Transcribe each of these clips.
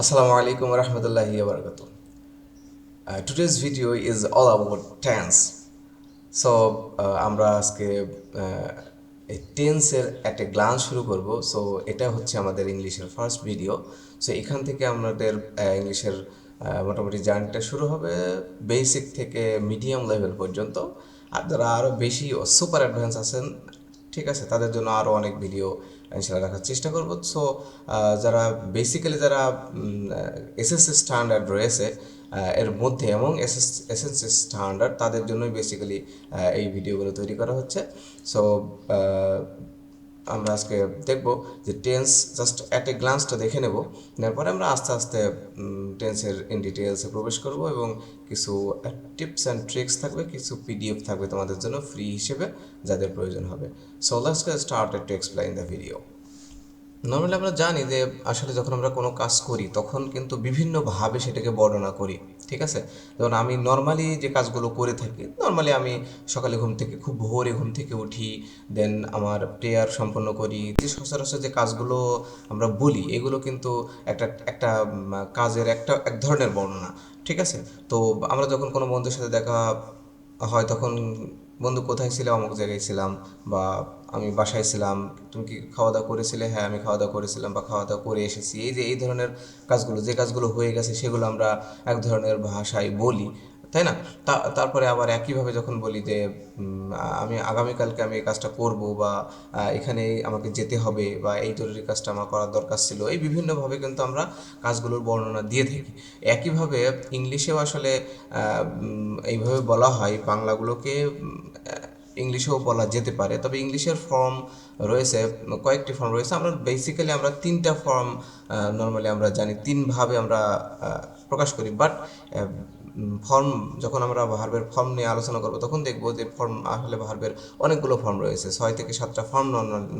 Assalamu alaikum wa rahmatullahi wa barakatuh. Uh, today's video is all about tense. So আমরা আজকে এই টেন্সের একটা গ্লান্স শুরু করব সো এটা হচ্ছে আমাদের ইংলিশের ফার্স্ট ভিডিও সো এখান থেকে আমাদের ইংলিশের মোটামুটি জার্নিটা শুরু হবে বেসিক থেকে মিডিয়াম লেভেল পর্যন্ত আর যারা আরও বেশি সুপার অ্যাডভান্স আছেন ঠিক আছে তাদের জন্য আরও অনেক ভিডিও ইনশাল্লাহ রাখার চেষ্টা করব। সো যারা বেসিক্যালি যারা এসএসসি স্ট্যান্ডার্ড রয়েছে এর মধ্যে এবং এসএসসি স্ট্যান্ডার্ড তাদের জন্যই বেসিক্যালি এই ভিডিওগুলো তৈরি করা হচ্ছে। সো আমরা আজকে দেখব যে টেন্স জাস্ট অ্যাট এ গ্লান্সটা দেখে নেব। তারপরে আমরা আস্তে আস্তে টেন্সের ইন ডিটেলসে প্রবেশ করব এবং কিছু টিপস অ্যান্ড ট্রিক্স থাকবে, কিছু পিডিএফ থাকবে তোমাদের জন্য ফ্রি হিসেবে, যাদের প্রয়োজন হবে। So let's start to explain the video normally আমরা জানি যে আসলে যখন আমরা কোনো কাজ করি, তখন কিন্তু বিভিন্নভাবে সেটাকে বর্ণনা করি, ঠিক আছে? যেমন আমি নর্মালি যে কাজগুলো করে থাকি নর্মালি আমি সকালে ঘুম থেকে, খুব ভোরে ঘুম থেকে উঠি দেন আমার প্রেয়ার সম্পন্ন করি, যে সচরাচর যে কাজগুলো আমরা বলি, এগুলো কিন্তু একটা একটা কাজের একটা, এক ধরনের বর্ণনা, ঠিক আছে? তো আমরা যখন কোনো বন্ধুর সাথে দেখা হয়, তখন বন্ধু কোথায় ছিলাম, অমুক জায়গায় ছিলাম, বা আমি বাসায় ছিলাম, তুমি কি খাওয়া দাওয়া করেছিলে? হ্যাঁ আমি খাওয়া দাওয়া করেছিলাম বা খাওয়া দাওয়া করে এসেছি। এই যে, এই ধরনের কাজগুলো, যে কাজগুলো হয়ে গেছে, সেগুলো আমরা এক ধরনের ভাষায় বলি, তাই না? তারপরে আবার একইভাবে যখন বলি যে আমি আগামীকালকে আমি এই কাজটা করব বা এখানে আমাকে যেতে হবে বা এই জরুরি কাজটা আমার করার দরকার ছিল, এই বিভিন্নভাবে কিন্তু আমরা কাজগুলোর বর্ণনা দিয়ে থাকি। একইভাবে ইংলিশেও আসলে এইভাবে বলা হয়, বাংলাগুলোকে ইংলিশেও বলা যেতে পারে। তবে ইংলিশের ফর্ম রয়েছে, কয়েকটি ফর্ম রয়েছে। আমরা বেসিক্যালি আমরা তিনটা ফর্ম নর্মালি আমরা জানি, তিনভাবে আমরা প্রকাশ করি। বাট ফর্ম যখন আমরা ভার্বের ফর্ম নিয়ে আলোচনা করব, তখন দেখব যে ফর্ম আসলে ভার্বের অনেকগুলো ফর্ম রয়েছে। ছয় থেকে সাতটা ফর্ম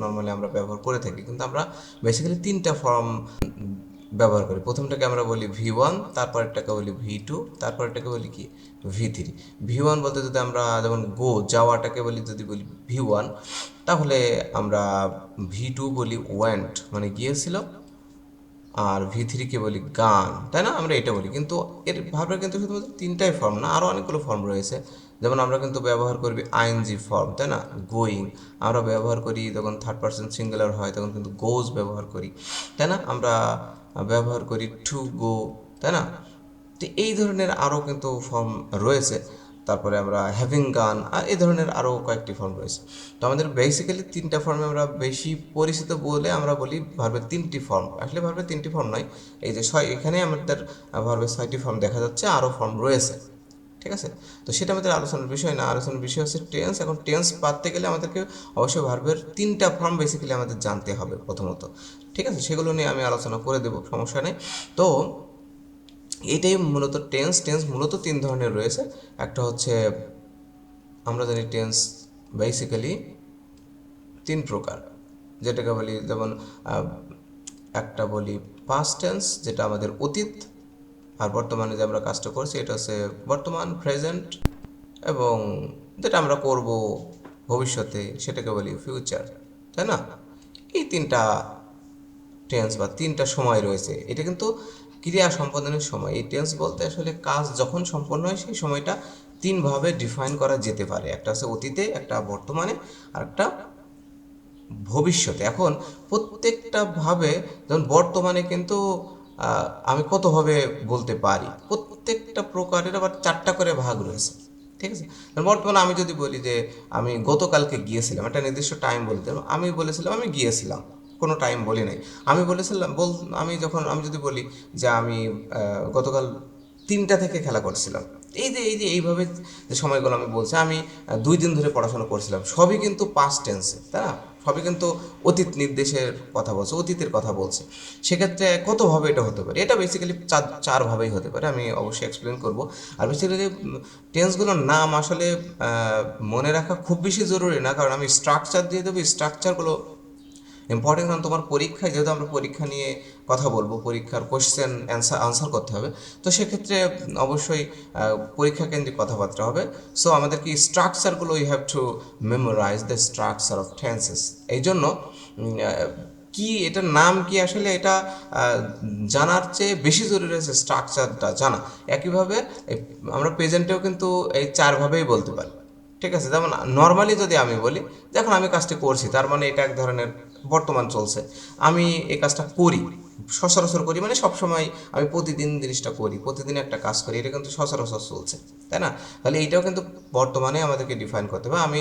নর্মালি আমরা ব্যবহার করে থাকি। কিন্তু আমরা বেসিক্যালি তিনটা ফর্ম ব্যবহার করি। প্রথমটাকে আমরা বলি ভি ওয়ান তারপরেরটাকে বলি ভি টু তারপরেরটাকে বলি কি? ভি থ্রি ভি ওয়ান বলতে যদি আমরা যেমন গো যাওয়াটাকে বলি, যদি বলি ভি ওয়ান তাহলে আমরা ভি টু বলি ওয়েন্ট মানে গিয়েছিল। আর ভি থ্রিকে বলি গান তাই না? আমরা এটা বলি। কিন্তু এর ভাবনা কিন্তু শুধুমাত্র তিনটাই ফর্ম না আরও অনেকগুলো ফর্ম রয়েছে। যেমন আমরা কিন্তু ব্যবহার করবি আইএনজি ফর্ম তাই না? গোয়িং আমরা ব্যবহার করি যখন থার্ড পার্সন সিঙ্গুলার হয়, তখন কিন্তু গোজ ব্যবহার করি, তাই না? আমরা ব্যবহার করি টু গো তাই না? তো এই ধরনের আরও কিন্তু ফর্ম রয়েছে। তারপরে আমরা হ্যাভিং গান আর এই ধরনের আরও কয়েকটি ফর্ম রয়েছে। তো আমাদের বেসিক্যালি তিনটা ফর্মে আমরা বেশি পরিচিত বলে আমরা বলি ভার্বের তিনটি ফর্ম আসলে ভার্বের তিনটি ফর্ম নয়, এই যে ছয়, এখানে আমাদের ভার্বের ছয়টি ফর্ম দেখা যাচ্ছে আরও ফর্ম রয়েছে। ঠিক আছে? তো সেটা আমাদের আলোচনার বিষয় না। আলোচনার বিষয় হচ্ছে টেন্স এখন টেন্স পাততে গেলে আমাদেরকে অবশ্যই ভার্বের তিনটা ফর্ম বেসিক্যালি আমাদের জানতে হবে প্রথমত। ঠিক আছে? সেগুলো নিয়ে আমি আলোচনা করে দেবো, সমস্যা নেই। তো এটাই মূলত টেন্স টেন্স মূলত তিন ধরনের রয়েছে। একটা হচ্ছে আমরা জানি টেন্স বেসিক্যালি তিন প্রকার। যেটাকে বলি যেমন একটা বলি পাস্ট টেন্স যেটা আমাদের অতীত আর বর্তমানে যে আমরা কাজটা করছি, এটা হচ্ছে বর্তমান প্রেজেন্ট এবং যেটা আমরা করব ভবিষ্যতে, সেটাকে বলি ফিউচার তাই না? এই তিনটা টেন্স বা তিনটা সময় রয়েছে। এটা কিন্তু ক্রিয়া সম্পাদনের সময়। এই টেন্স বলতে আসলে কাজ যখন সম্পন্ন হয়, সেই সময়টা তিনভাবে ডিফাইন করা যেতে পারে। একটা হচ্ছে অতীতে, একটা বর্তমানে, আর একটা ভবিষ্যতে। এখন প্রত্যেকটা ভাবে, যেমন বর্তমানে কিন্তু আমি কতভাবে বলতে পারি? প্রত্যেকটা প্রকারের আবার চারটা করে ভাগ রয়েছে। ঠিক আছে? বর্তমানে আমি যদি বলি যে আমি গতকালকে গিয়েছিলাম, একটা নির্দিষ্ট টাইম বলতে আমি বলেছিলাম আমি গিয়েছিলাম। কোনো টাইম বলি নাই। আমি বলেছিলাম, বল, আমি যখন, আমি যদি বলি যে আমি গতকাল তিনটা থেকে খেলা করছিলাম। এই যে এই যে, এইভাবে যে সময়গুলো আমি বলছি, আমি দুই দিন ধরে পড়াশোনা করছিলাম, সবই কিন্তু পাস্ট টেন্সে তাই না? সবই কিন্তু অতীত নির্দেশের কথা বলছে, অতীতের কথা বলছে। সেক্ষেত্রে কতভাবে এটা হতে পারে? এটা বেসিক্যালি চার, চারভাবেই হতে পারে, আমি অবশ্যই এক্সপ্লেন করব। আর বেসিক্যালি টেন্সগুলোর নাম আসলে মনে রাখা খুব বেশি জরুরি না, কারণ আমি স্ট্রাকচার দিয়ে দেবো স্ট্রাকচারগুলো ইম্পর্টেন্ট কারণ তোমার পরীক্ষায়, যেহেতু আমরা পরীক্ষা নিয়ে কথা বলব, পরীক্ষার কোশ্চেন অ্যান্সার আনসার করতে হবে। তো সেক্ষেত্রে অবশ্যই পরীক্ষা কেন্দ্রিক কথাবার্তা হবে। সো আমাদেরকে স্ট্রাকচারগুলো you have to memorize the structure of tenses এই জন্য কি এটার নাম কি আসলে এটা জানার চেয়ে বেশি জরুরি হচ্ছে স্ট্রাকচারটা জানা। একইভাবে আমরা প্রেজেন্টেও কিন্তু এই চারভাবেই বলতে পারি। ঠিক আছে? যেমন নর্মালি যদি আমি বলি দেখুন আমি কাজটি করছি, তার মানে এটা এক ধরনের বর্তমান চলছে। আমি এই কাজটা করি। সচরাচর করি মানে সবসময় আমি প্রতিদিন জিনিসটা করি, প্রতিদিন একটা কাজ করি, এটা কিন্তু সচরাচর চলছে, তাই না? তাহলে এইটাও কিন্তু বর্তমানে আমাদেরকে ডিফাইন করতে হবে, আমি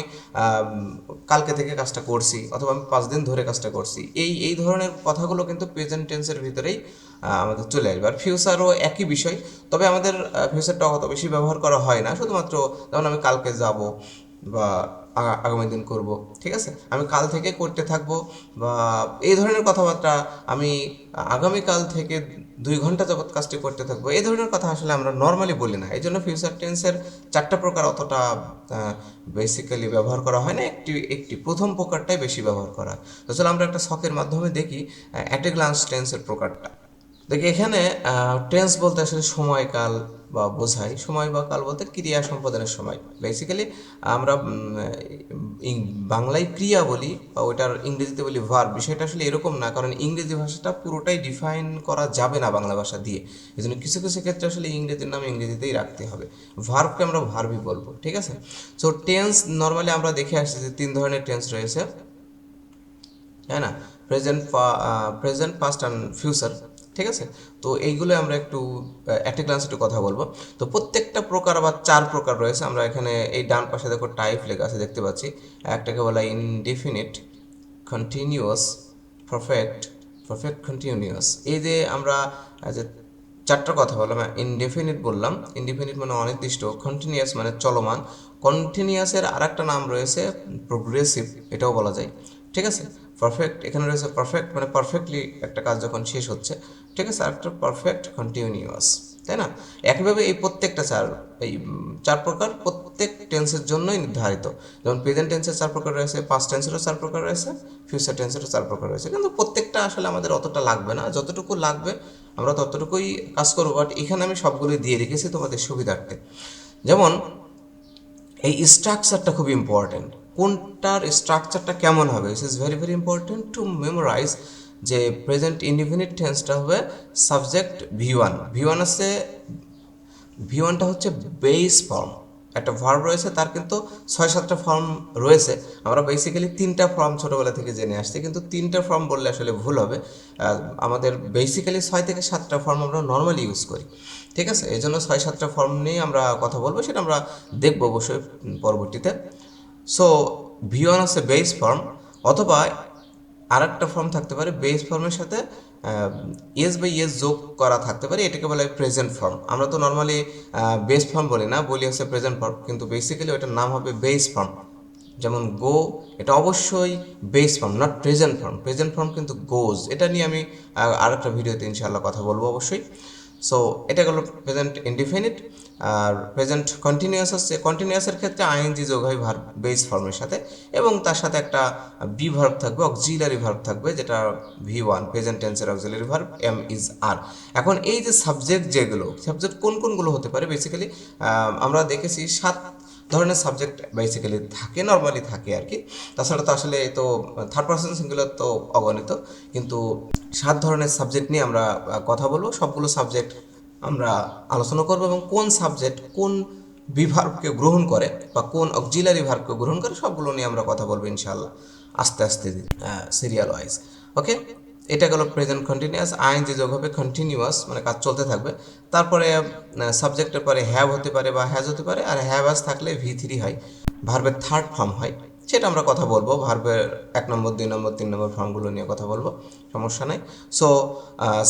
কালকে থেকে কাজটা করছি, অথবা আমি পাঁচ দিন ধরে কাজটা করছি, এই এই ধরনের কথাগুলো কিন্তু প্রেজেন্ট টেন্সের ভিতরেই আমাদের চলে আসবে, আর ফিউচারও একই বিষয়, তবে আমাদের ফিউচারটা অত বেশি ব্যবহার করা হয় না, শুধুমাত্র, যেমন আমি কালকে যাব, বা আগামী দিন করব, ঠিক আছে? আমি কাল থেকে করতে থাকব বা এই ধরনের কথাবার্তা আমি আগামীকাল থেকে দুই ঘণ্টা যাবত কাজটি করতে থাকব। এই ধরনের কথা আসলে আমরা নর্মালি বলি না। এই জন্য ফিউচার টেন্সের চারটা প্রকার অতটা বেসিক্যালি ব্যবহার করা হয় না। একটি একটি প্রথম প্রকারটাই বেশি ব্যবহার করা। তো চলো আমরা একটা শখের মাধ্যমে দেখি অ্যাট এ গ্লান্স টেন্সের প্রকারটা। দেখি এখানে টেন্স বলতে আসলে সময়কাল বা বোঝাই সময় বা কাল বলতে ক্রিয়া সম্পাদনের সময়। বেসিক্যালি আমরা বাংলায় ক্রিয়া বলি বা ওইটার ইংরেজিতে বলি ভার্ব বিষয়টা আসলে এরকম না, কারণ ইংরেজি ভাষাটা পুরোটাই ডিফাইন করা যাবে না বাংলা ভাষা দিয়ে। এই জন্য কিছু কিছু ক্ষেত্রে আসলে ইংরেজির নাম ইংরেজিতেই রাখতে হবে। ভার্বকে আমরা ভার্বই বলব, ঠিক আছে? সো টেন্স নর্মালি আমরা দেখে আসছি যে তিন ধরনের টেন্স রয়েছে। তাই না? Present present past and future ঠিক আছে? তো এইগুলো আমরা একটু একটা গ্লান্স একটু কথা বলব। তো প্রত্যেকটা প্রকার বা চার প্রকার রয়েছে। আমরা এখানে এই ডান পাশে দেখো টাইপ লেখা আছে, দেখতে পাচ্ছি। একটাকে বলা indefinite continuous perfect perfect continuous এই যে আমরা যে চারটা কথা বললাম ইনডেফিনিট বললাম। ইনডিফিনিট মানে অনির্দিষ্ট কন্টিনিউয়াস মানে চলমান। কন্টিনিউয়াসের আর একটা নাম রয়েছে প্রোগ্রেসিভ এটাও বলা যায়। ঠিক আছে? পারফেক্ট এখানে রয়েছে পারফেক্ট মানে পারফেক্টলি একটা কাজ যখন শেষ হচ্ছে, ঠিক আছে আর একটা পারফেক্ট কন্টিনিউয়াস তাই না? একইভাবে এই প্রত্যেকটা চার, এই চার প্রকার প্রত্যেক টেন্সের জন্যই নির্ধারিত। যেমন প্রেজেন্ট টেন্সের চার প্রকার রয়েছে পাস্ট টেন্সেরও চার প্রকার রয়েছে ফিউচার টেন্সেরও চার প্রকার রয়েছে। কিন্তু প্রত্যেকটা আসলে আমাদের অতটা লাগবে না, যতটুকু লাগবে আমরা ততটুকুই কাজ করব বাট এখানে আমি সবগুলো দিয়ে রেখেছি তোমাদের সুবিধার্থে। যেমন, এই স্ট্রাকচারটা খুব ইম্পর্টেন্ট কোনটার স্ট্রাকচারটা কেমন হবে? Is is very very important to memorize যে প্রেজেন্ট ইনডিফিনিট টেন্সটা হবে subject V one V one আছে ভি ওয়ানটা হচ্ছে বেস ফর্ম একটা ভার্ব রয়েছে, তার কিন্তু ছয়, সাতটা ফর্ম রয়েছে। আমরা বেসিক্যালি তিনটা ফর্ম ছোটোবেলা থেকে জেনে আসছি, কিন্তু তিনটা ফর্ম বললে আসলে ভুল হবে। আমাদের বেসিক্যালি ছয় থেকে সাতটা ফর্ম আমরা নর্মালি ইউজ করি। ঠিক আছে? এই জন্য ছয়, সাতটা ফর্ম নিয়ে আমরা কথা বলব, সেটা আমরা দেখব অবশ্যই পরবর্তীতে। সো ভি ওয়ান হচ্ছে বেস ফর্ম অথবা আর একটা ফর্ম থাকতে পারে বেস ফর্মের সাথে ইয়েস বাই ইয়েস যোগ করা থাকতে পারে, এটাকে বলা হয় প্রেজেন্ট ফর্ম আমরা তো নর্মালি বেস ফর্ম বলি না, বলি হচ্ছে প্রেজেন্ট ফর্ম কিন্তু বেসিক্যালি ওটার নাম হবে বেস ফর্ম যেমন গো এটা অবশ্যই base form not present form present form কিন্তু গোজ এটা নিয়ে আমি আর একটা ভিডিওতে ইনশাআল্লাহ কথা বলব অবশ্যই. সো এটা গেলো প্রেজেন্ট ইনডিফিনিট আর প্রেজেন্ট কন্টিনিউয়াস হচ্ছে কন্টিনিউয়াসের ক্ষেত্রে আইএনজি যোগ হয় ভার্ব বেস ফর্মের সাথে এবং তার সাথে একটা বি ভার্ব থাকবে অক্সিলারি ভার্ব থাকবে, যেটা ভি ওয়ান প্রেজেন্ট টেন্সের auxiliary verb am is are এখন এই যে সাবজেক্ট যেগুলো সাবজেক্ট কোন কোনগুলো হতে পারে? বেসিক্যালি আমরা দেখেছি সাত ধরনের সাবজেক্ট বেসিক্যালি থাকে নর্মালি থাকে আর কি। তাছাড়া তো আসলে তো থার্ড পার্সন সিঙ্গুলার তো অগণিত, কিন্তু সাত ধরনের সাবজেক্ট নিয়ে আমরা কথা বলব। সবগুলো সাবজেক্ট আমরা আলোচনা করব এবং কোন সাবজেক্ট কোন বিভার্বকে গ্রহণ করে বা কোন অক্সিলারি ভার্বকে গ্রহণ করে সবগুলো নিয়ে আমরা কথা বলব ইনশাল্লাহ আস্তে আস্তে সিরিয়াল ওয়াইজ ওকে এটা গেল প্রেজেন্ট কন্টিনিউয়াস আইন যে যোগ হবে কন্টিনিউয়াস মানে কাজ চলতে থাকবে। তারপরে সাবজেক্টের পরে হ্যাভ হতে পারে বা হ্যাজ হতে পারে, আর হ্যাভ হ্যাজ থাকলে ভি থ্রি হয় ভার্বের থার্ড ফর্ম হয়। সেটা আমরা কথা বলব। ভার্বের এক নম্বর, দুই নম্বর, তিন নম্বর ফর্মগুলো নিয়ে কথা বলব। সমস্যা নেই। সো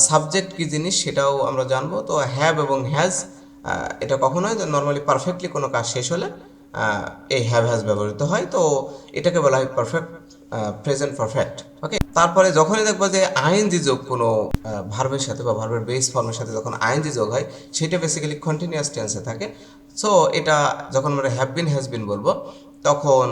সাবজেক্ট কী জিনিস সেটাও আমরা জানব। তো হ্যাভ এবং হ্যাজ এটা কখনো হয় নর্মালি পারফেক্টলি কোনো কাজ শেষ হলে এই হ্যাভ হ্যাজ ব্যবহৃত হয়। তো এটাকে বলা হয় পারফেক্ট প্রেজেন্ট পারফেক্ট ওকে তারপরে যখনই দেখব যে আইএনজি যোগ কোনো ভার্বের সাথে বা ভার্বের বেস ফর্মের সাথে যখন আইএনজি যোগ হয়, সেটা বেসিক্যালি কন্টিনিউয়াস টেন্সে থাকে। সো এটা যখন আমরা হ্যাভ বিন হ্যাজ বিন বলব তখন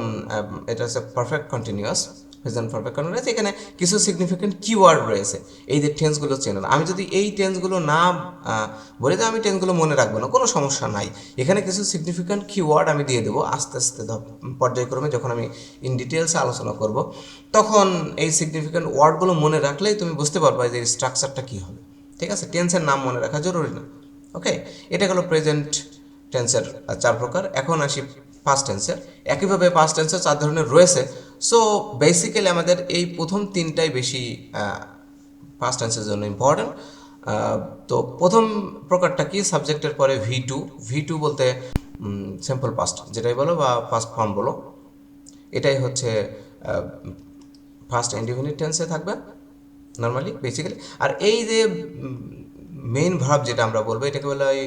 এটা হচ্ছে perfect continuous present perfect continuous এখানে কিছু সিগনিফিকেন্ট কিওয়ার্ড রয়েছে। এই যে টেন্সগুলো চেনেন। আমি যদি এই টেন্সগুলো না বলে দিই আমি টেন্সগুলো মনে রাখব না। কোনো সমস্যা নাই। এখানে কিছু সিগনিফিকেন্ট কিওয়ার্ড আমি দিয়ে দেবো। আস্তে আস্তে পর্যায়ক্রমে যখন আমি ইন ডিটেলসে আলোচনা করব, তখন এই সিগনিফিকেন্ট ওয়ার্ডগুলো মনে রাখলেই তুমি বুঝতে পারবে যে স্ট্রাকচারটা কী হবে। ঠিক আছে? টেন্সের নাম মনে রাখা জরুরি না। ওকে এটা হলো প্রেজেন্ট টেন্সের চার প্রকার। এখন আসি পাস্ট টেন্সের একইভাবে পাস্ট টেন্সের চার ধরনের রয়েছে। সো বেসিক্যালি আমাদের এই প্রথম তিনটাই বেশি পাস্ট টেন্সের জন্য ইম্পর্ট্যান্ট তো প্রথম প্রকারটা কি? সাবজেক্টের পরে ভি টু ভি টু বলতে সিম্পল পাস্ট যেটাই বলো বা পাস্ট ফর্ম বলো। এটাই হচ্ছে ফার্স্ট ইন্ডিপেন্ডেন্ট টেন্সে থাকবে নর্মালি বেসিক্যালি আর এই যে মেইন ভার্ব যেটা আমরা বলব, এটাকে বলে ওই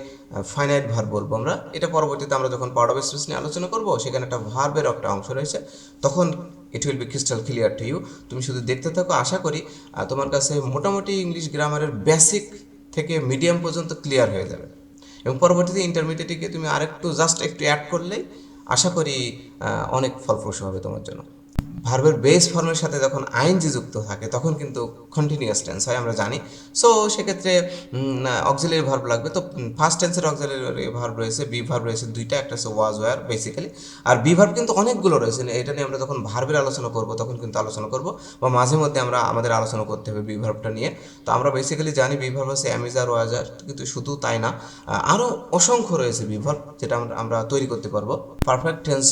ফাইনাইট ভার্ব বলব আমরা। এটা পরবর্তীতে আমরা যখন পার্ট অফ স্পিচ নিয়ে আলোচনা করব, সেখানে একটা ভার্বের একটা অংশ রয়েছে, তখন it will be crystal clear to you তুমি শুধু দেখতে থাকো, আশা করি তোমার কাছে মোটামুটি ইংলিশ গ্রামারের বেসিক থেকে মিডিয়াম পর্যন্ত ক্লিয়ার হয়ে যাবে। এবং পরবর্তীতে ইন্টারমিডিয়েটে গিয়ে তুমি আরেকটু জাস্ট একটু অ্যাড করলেই আশা করি অনেক ফলপ্রসূ হবে তোমার জন্য। ভার্বের বেস ফর্মের সাথে যখন আইনজি যুক্ত থাকে, তখন কিন্তু কন্টিনিউয়াস টেন্স হয়, আমরা জানি। সো সেক্ষেত্রে অক্সিলারি ভার্ব লাগবে। তো ফার্স্ট টেন্সের অক্সিলারি ভার্ব রয়েছে বি ভার্ব রয়েছে, দুইটা, একটা হচ্ছে ওয়াজ ওয়ার বেসিক্যালি আর বি ভার্ব কিন্তু অনেকগুলো রয়েছে। এটা নিয়ে আমরা যখন ভার্বের আলোচনা করব, তখন কিন্তু আলোচনা করব। বা মাঝে মধ্যে আমরা আমাদের আলোচনা করতে হবে বি ভার্বটা নিয়ে। তো আমরা বেসিক্যালি জানি বি ভার্ব হচ্ছে অ্যামিজার ওয়াজার কিন্তু শুধু তাই না আরও অসংখ্য রয়েছে বি ভার্ব যেটা আমরা আমরা তৈরি করতে পারব। পারফেক্ট টেন্স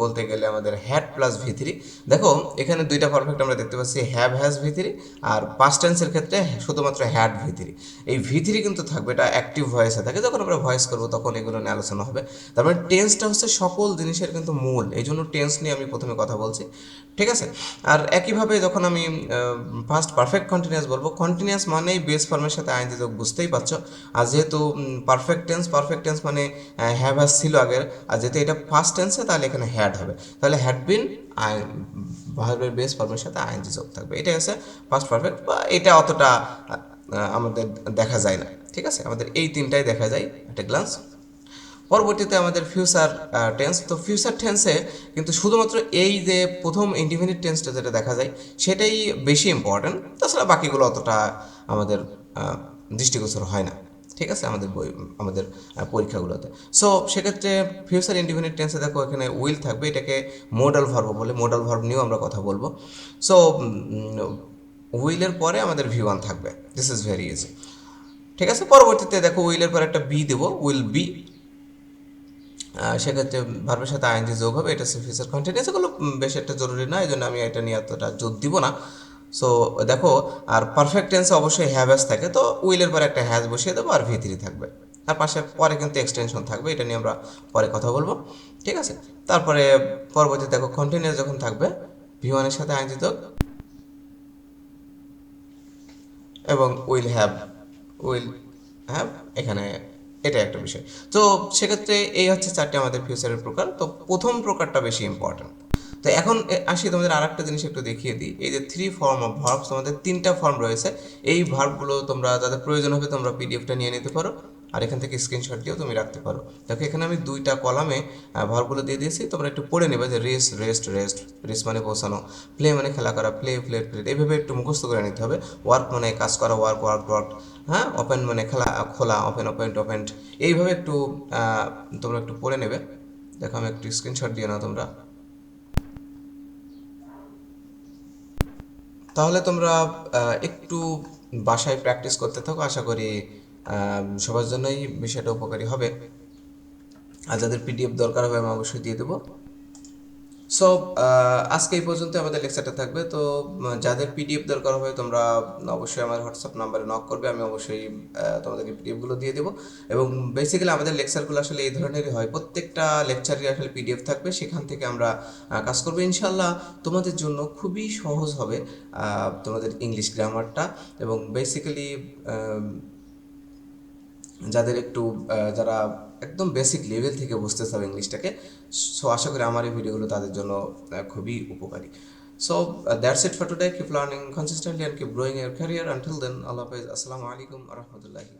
বলতে গেলে আমাদের হ্যাড প্লাস ভি থ্রি দেখো, এখানে দুইটা পারফেক্ট আমরা দেখতে পাচ্ছি হ্যাভ হ্যাজ ভি থ্রি আর পাস্ট টেন্সের ক্ষেত্রে শুধুমাত্র হ্যাড ভি থ্রি এই ভি থ্রি কিন্তু থাকবে, এটা অ্যাক্টিভ ভয়েসে থাকে। যখন আমরা ভয়েস করব, তখন এগুলো নিয়ে আলোচনা হবে। তার মানে টেন্সটা হচ্ছে সকল জিনিসের কিন্তু মূল। এই জন্য টেন্স নিয়ে আমি প্রথমে কথা বলছি। ঠিক আছে? আর একইভাবে যখন আমি ফার্স্ট পারফেক্ট কন্টিনিউয়াস বলব কন্টিনিউয়াস মানেই বেস ফর্মের সাথে আইন যোগ, বুঝতেই পারছ? আর যেহেতু পারফেক্ট টেন্স পারফেক্ট টেন্স মানে হ্যাভ হ্যাজ ছিল আগের, আর যেহেতু এটা ফার্স্ট টেন্সে তাহলে এখানে হ্যাড হবে। তাহলে হ্যাড বিন আই ভার্বের বেস ফর্মের সাথে আইনজি যোগ থাকবে। এটা হচ্ছে ফার্স্ট পারফেক্ট বা এটা অতটা আমাদের দেখা যায় না, ঠিক আছে? আমাদের এই তিনটাই দেখা যায় একটা গ্লান্স পরবর্তীতে আমাদের ফিউচার টেন্স তো ফিউচার টেন্সে কিন্তু শুধুমাত্র এই যে প্রথম ইন্ডিপেন্ডেন্ট টেন্সটা যেটা দেখা যায়, সেটাই বেশি ইম্পর্ট্যান্ট তাছাড়া বাকিগুলো অতটা আমাদের দৃষ্টিগোচর হয় না। ঠিক আছে, আমাদের বই, আমাদের পরীক্ষাগুলোতে। সো সেক্ষেত্রে ফিউচার ইন্ডিপেন্ডেন্ট টেন্সে দেখো এখানে উইল থাকবে, এটাকে মোডাল ভার্ব বলে মোডাল ভার্ব নিয়েও আমরা কথা বলব। সো উইলের পরে আমাদের ভি ওয়ান থাকবে দিস ইজ ভেরি ইজি ঠিক আছে, পরবর্তীতে দেখো উইলের পরে একটা বি দেবো উইল বি সেক্ষেত্রে ভার্বের সাথে আইনজি যোগ হবে, এটা ফিউচার কন্টিনিউস এগুলো বেশ একটা জরুরি না এই জন্য আমি এটা নিয়ে এতটা জোর দিব না। সো দেখো, আর পারফেক্ট টেন্সে অবশ্যই হ্যাভ থাকে, তো উইলের পরে একটা হ্যাজ বসিয়ে দেবো, আর ভি থাকবে। আর পাশে পরে কিন্তু এক্সটেনশন থাকবে, এটা নিয়ে আমরা পরে কথা বলব, ঠিক আছে? তারপরে পরবর্তী দেখো কন্টিনিউস যখন থাকবে ভি ওয়ানের সাথে আয়োজিত, এবং উইল হ্যাভ উইল হ্যাভ এখানে এটা একটা বিষয়। তো সেক্ষেত্রে এই হচ্ছে চারটে আমাদের ফিউচারের প্রকার, তো প্রথম প্রকারটা বেশি ইম্পর্ট্যান্ট তো এখন আসি তোমাদের আর একটা জিনিস একটু দেখিয়ে দিই। এই যে থ্রি ফর্ম অফ ভার্বস তোমাদের তিনটা ফর্ম রয়েছে। এই ভার্বগুলো তোমরা যাদের প্রয়োজন হবে তোমরা পিডিএফটা নিয়ে নিতে পারো। আর এখান থেকে স্ক্রিনশট দিয়েও তুমি রাখতে পারো। দেখো, এখানে আমি দুইটা কলামে ভার্বগুলো দিয়ে দিয়েছি। তোমরা একটু পড়ে নেবে যে রেস রেস্ট রেস্ট রেস মানে বসানো। প্লে মানে খেলা করা প্লে প্লে প্লে এইভাবে একটু মুখস্থ করে নিতে হবে। ওয়ার্ক মানে কাজ করা ওয়ার্ক ওয়ার্ক ওয়ার্ক হ্যাঁ? ওপেন মানে খেলা, খোলা ওপেন ওপেন ওপেন এইভাবে একটু তোমরা একটু পড়ে নেবে। দেখো, আমি একটু স্ক্রিনশট দিয়ে নাও তোমরা। তাহলে তোমরা একটু বাসায় প্র্যাকটিস করতে থাকো, আশা করি সবার জন্যই বিষয়টা উপকারী হবে। আর যাদের পিডিএফ দরকার হবে, আমি অবশ্যই দিয়ে দেবো। সো আজকে এই পর্যন্ত আমাদের লেকচারটা থাকবে। তো যাদের পিডিএফ দরকার হবে, তোমরা অবশ্যই আমার হোয়াটসঅ্যাপ নাম্বারে নক করবে, আমি অবশ্যই তোমাদেরকে পিডিএফগুলো দিয়ে দেবো। এবং বেসিক্যালি আমাদের লেকচারগুলো আসলে এই ধরনেরই হয়। প্রত্যেকটা লেকচারই আসলে পিডিএফ থাকবে, সেখান থেকে আমরা কাজ করব। ইনশাল্লাহ তোমাদের জন্য খুবই সহজ হবে তোমাদের ইংলিশ গ্রামারটা এবং বেসিক্যালি যাদের একটু যারা একদম বেসিক লেভেল থেকে বুঝতে চাও ইংলিশটাকে সো আশা করি আমার এই ভিডিওগুলো তাদের জন্য খুবই উপকারী। So that's it for today keep learning consistently and keep growing your career until then আল্লাহ হাফেজ। আসসালামু আলাইকুম রহমতুল্লাহি